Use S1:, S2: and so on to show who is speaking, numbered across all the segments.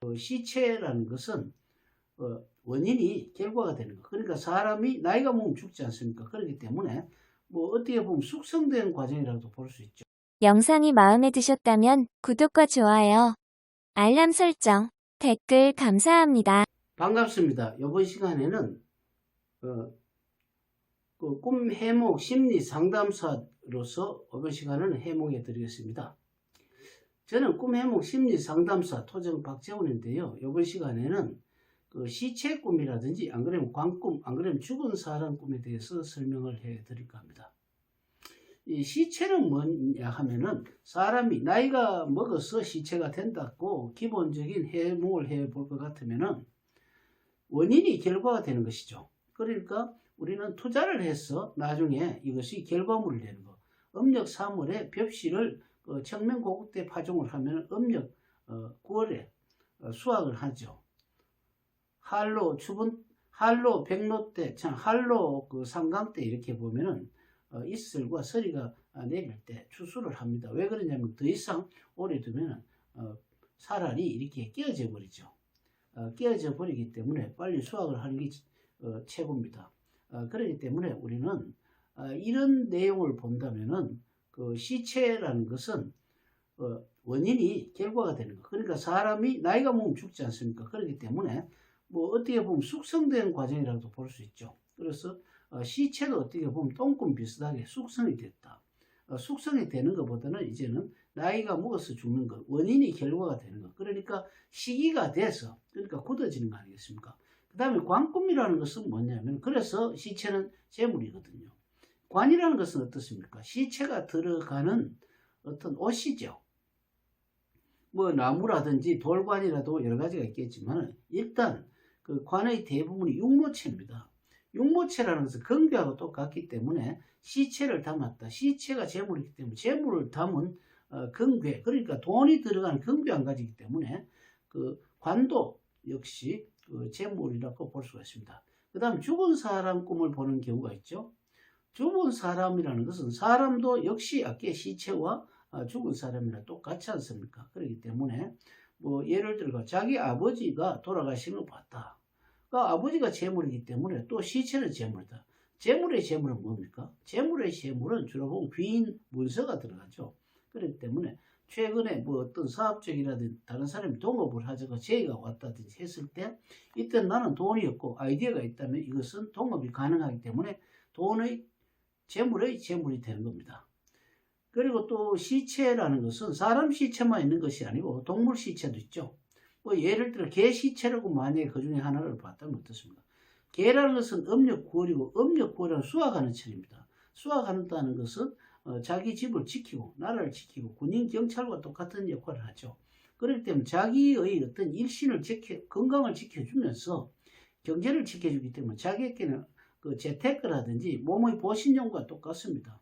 S1: 그 시체라는 것은 어, 원인이 결과가 되는 거. 그러니까 사람이 나이가 먹으면 죽지 않습니까? 그렇기 때문에 뭐 어떻게 보면 숙성된 과정이라고도 볼 수 있죠.
S2: 영상이 마음에 드셨다면 구독과 좋아요, 알람 설정, 댓글 감사합니다.
S1: 반갑습니다. 이번 시간에는 어, 그 꿈 해몽 심리 상담사로서 이번 시간은 해몽해 드리겠습니다. 저는 꿈 해몽 심리 상담사 토정 박재훈인데요. 이번 시간에는 그 시체 꿈이라든지 안 그러면 광꿈, 안 그러면 죽은 사람 꿈에 대해서 설명을 해 드릴까 합니다. 이 시체는 뭐냐 하면은 사람이 나이가 먹어서 시체가 된다고 기본적인 해몽을 해 볼 것 같으면은 원인이 결과가 되는 것이죠. 그러니까 우리는 투자를 해서 나중에 이것이 결과물이 되는 거. 음력 3월에 벽시를 그 청명고국 대 파종을 하면 음력 어, 9월에 어, 수확을 하죠. 한로 추분 한로 백로 때 참 한로 그 상강 때 이렇게 보면은 어, 이슬과 서리가 아, 내릴 때 추수를 합니다. 왜 그러냐면 더 이상 오래 두면 어, 살알이 이렇게 끼어져 버리죠. 어, 끼어져 버리기 때문에 빨리 수확을 하는 게 어, 최고입니다. 어, 그렇기 때문에 우리는 어, 이런 내용을 본다면은 그 시체라는 것은 어, 원인이 결과가 되는 거. 그러니까 사람이 나이가 먹으면 죽지 않습니까? 그렇기 때문에 뭐 어떻게 보면 숙성된 과정이라고도 볼 수 있죠. 그래서 어, 시체도 어떻게 보면 똥꿈 비슷하게 숙성이 됐다. 어, 숙성이 되는 것보다는 이제는 나이가 먹어서 죽는 것, 원인이 결과가 되는 것. 그러니까 시기가 돼서, 그러니까 굳어지는 거 아니겠습니까? 그 다음에 관꿈이라는 것은 뭐냐면, 그래서 시체는 재물이거든요. 관이라는 것은 어떻습니까? 시체가 들어가는 어떤 옷이죠. 뭐 나무라든지 돌관이라도 여러 가지가 있겠지만, 일단 그 관의 대부분이 육모체입니다. 육모체라는 것은 건배하고 똑같기 때문에 시체를 담았다. 시체가 재물이기 때문에 재물을 담은 어, 건괴 그러니까 돈이 들어간 건괴 한 가지이기 때문에 그 관도 역시 그 재물이라고 볼 수가 있습니다. 그 다음 죽은 사람 꿈을 보는 경우가 있죠. 죽은 사람이라는 것은 사람도 역시 아까 시체와 어, 죽은 사람이랑 똑같지 않습니까? 그렇기 때문에 뭐 예를 들어 자기 아버지가 돌아가시는 걸 봤다. 그러니까 아버지가 재물이기 때문에 또 시체는 재물이다. 재물의 재물은 뭡니까? 재물의 재물은 주로 보면 귀인 문서가 들어가죠. 그렇기 때문에 최근에 뭐 어떤 사업적이라든지 다른 사람이 동업을 하자고 제의가 왔다든지 했을 때 이때 나는 돈이 없고 아이디어가 있다면 이것은 동업이 가능하기 때문에 돈의 재물의 재물이 되는 겁니다. 그리고 또 시체라는 것은 사람 시체만 있는 것이 아니고 동물 시체도 있죠. 뭐 예를 들어 개 시체라고 만약에 그 중에 하나를 봤다면 어떻습니까? 개라는 것은 음력 9월이고 음력 9월은 수확하는 철입니다. 수확한다는 것은 어, 자기 집을 지키고 나라를 지키고 군인 경찰과 똑같은 역할을 하죠. 그렇기 때문에 자기의 어떤 일신을 지켜 건강을 지켜주면서 경제를 지켜주기 때문에 자기에게는 그 재테크라든지 몸의 보신용과 똑같습니다.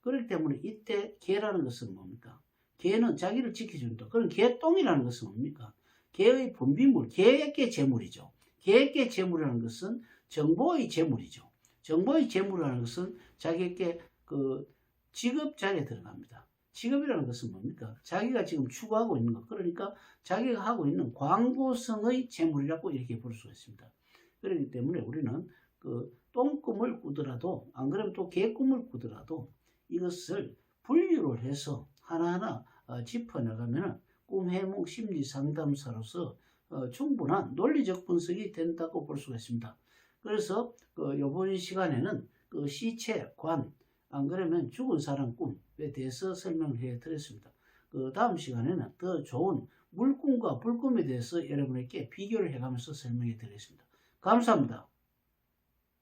S1: 그렇기 때문에 이때 개라는 것은 뭡니까? 개는 자기를 지켜준다. 그럼 개똥이라는 것은 뭡니까? 개의 분비물, 개에게 재물이죠. 개에게 재물이라는 것은 정보의 재물이죠. 정보의 재물이라는 것은 자기에게 그 직업 자리에 들어갑니다. 직업이라는 것은 뭡니까? 자기가 지금 추구하고 있는 것. 그러니까 자기가 하고 있는 광고성의 재물이라고 이렇게 볼 수가 있습니다. 그렇기 때문에 우리는 그 똥꿈을 꾸더라도 안 그러면 또 개꿈을 꾸더라도 이것을 분류를 해서 하나하나 어, 짚어나가면 꿈 해몽 심리 상담사로서 어, 충분한 논리적 분석이 된다고 볼 수가 있습니다. 그래서 그 이번 시간에는 그 시체, 관, 안 그러면 죽은 사람 꿈에 대해서 설명을 해 드렸습니다. 그 다음 시간에는 더 좋은 물꿈과 불꿈에 대해서 여러분에게 비교를 해가면서 설명해 드리겠습니다. 감사합니다.